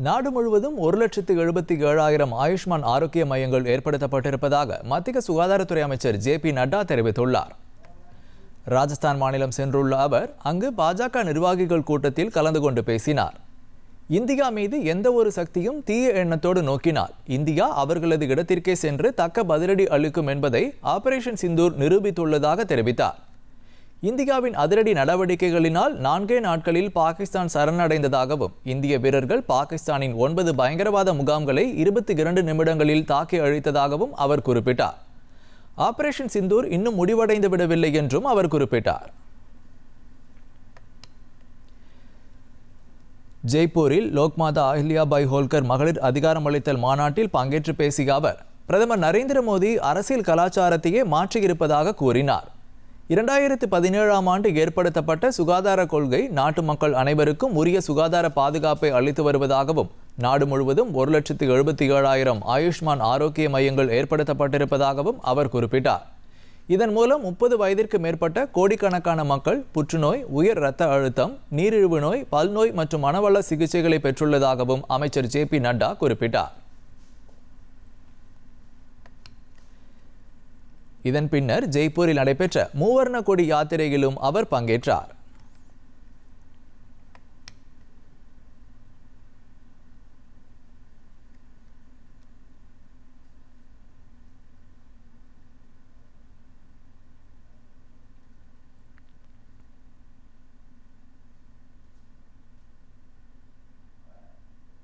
நாடு முழுவதும் ஒரு லட்சத்து எழுபத்தி ஏழாயிரம் ஆயுஷ்மான் ஆரோக்கிய மையங்கள் ஏற்படுத்தப்பட்டிருப்பதாக மத்திய சுகாதாரத்துறை அமைச்சர் ஜே பி நட்டா தெரிவித்துள்ளார். ராஜஸ்தான் மாநிலம் சென்றுள்ள அவர் அங்கு பாஜக நிர்வாகிகள் கூட்டத்தில் கலந்து கொண்டு பேசினார். இந்தியா மீது எந்த ஒரு சக்தியும் தீய எண்ணத்தோடு நோக்கினால் இந்தியா அவர்களது இடத்திற்கே சென்று தக்க பதிலடி அளிக்கும் என்பதை ஆபரேஷன் சிந்தூர் நிரூபித்துள்ளதாக தெரிவித்தார். இந்தியாவின் அதிரடி நடவடிக்கைகளினால் நான்கே நாட்களில் பாகிஸ்தான் சரணடைந்ததாகவும் இந்திய வீரர்கள் பாகிஸ்தானின் ஒன்பது பயங்கரவாத முகாம்களை இருபத்தி இரண்டு நிமிடங்களில் தாக்கி அழித்ததாகவும் அவர் குறிப்பிட்டார். ஆபரேஷன் சிந்தூர் இன்னும் முடிவடைந்து விடவில்லை என்றும் அவர் குறிப்பிட்டார். ஜெய்ப்பூரில் லோக்மாதா அஹில்யாபாய் ஹோல்கர் மகளிர் அதிகாரமளித்தல் மாநாட்டில் பங்கேற்று பேசிய அவர் பிரதமர் நரேந்திர மோடி அரசியல் கலாச்சாரத்தையே மாற்றியிருப்பதாக கூறினார். இரண்டாயிரத்து பதினேழாம் ஆண்டு ஏற்படுத்தப்பட்ட சுகாதார கொள்கை நாட்டு மக்கள் அனைவருக்கும் உரிய சுகாதார பாதுகாப்பை அளித்து வருவதாகவும் நாடு முழுவதும் ஒரு லட்சத்து எழுபத்தி ஏழாயிரம் ஆயுஷ்மான் ஆரோக்கிய மையங்கள் ஏற்படுத்தப்பட்டிருப்பதாகவும் அவர் குறிப்பிட்டார். இதன் மூலம் முப்பது வயதிற்கு மேற்பட்ட கோடிக்கணக்கான மக்கள் புற்றுநோய் உயர் இரத்த அழுத்தம் நீரிழிவு நோய் பல்நோய் மற்றும் மனவள சிகிச்சைகளை பெற்றுள்ளதாகவும் அமைச்சர் ஜே பி நட்டா குறிப்பிட்டார். இதன் பின்னர் ஜெய்ப்பூரில் நடைபெற்ற மூவர்ண கொடி யாத்திரையிலும் அவர் பங்கேற்றார்.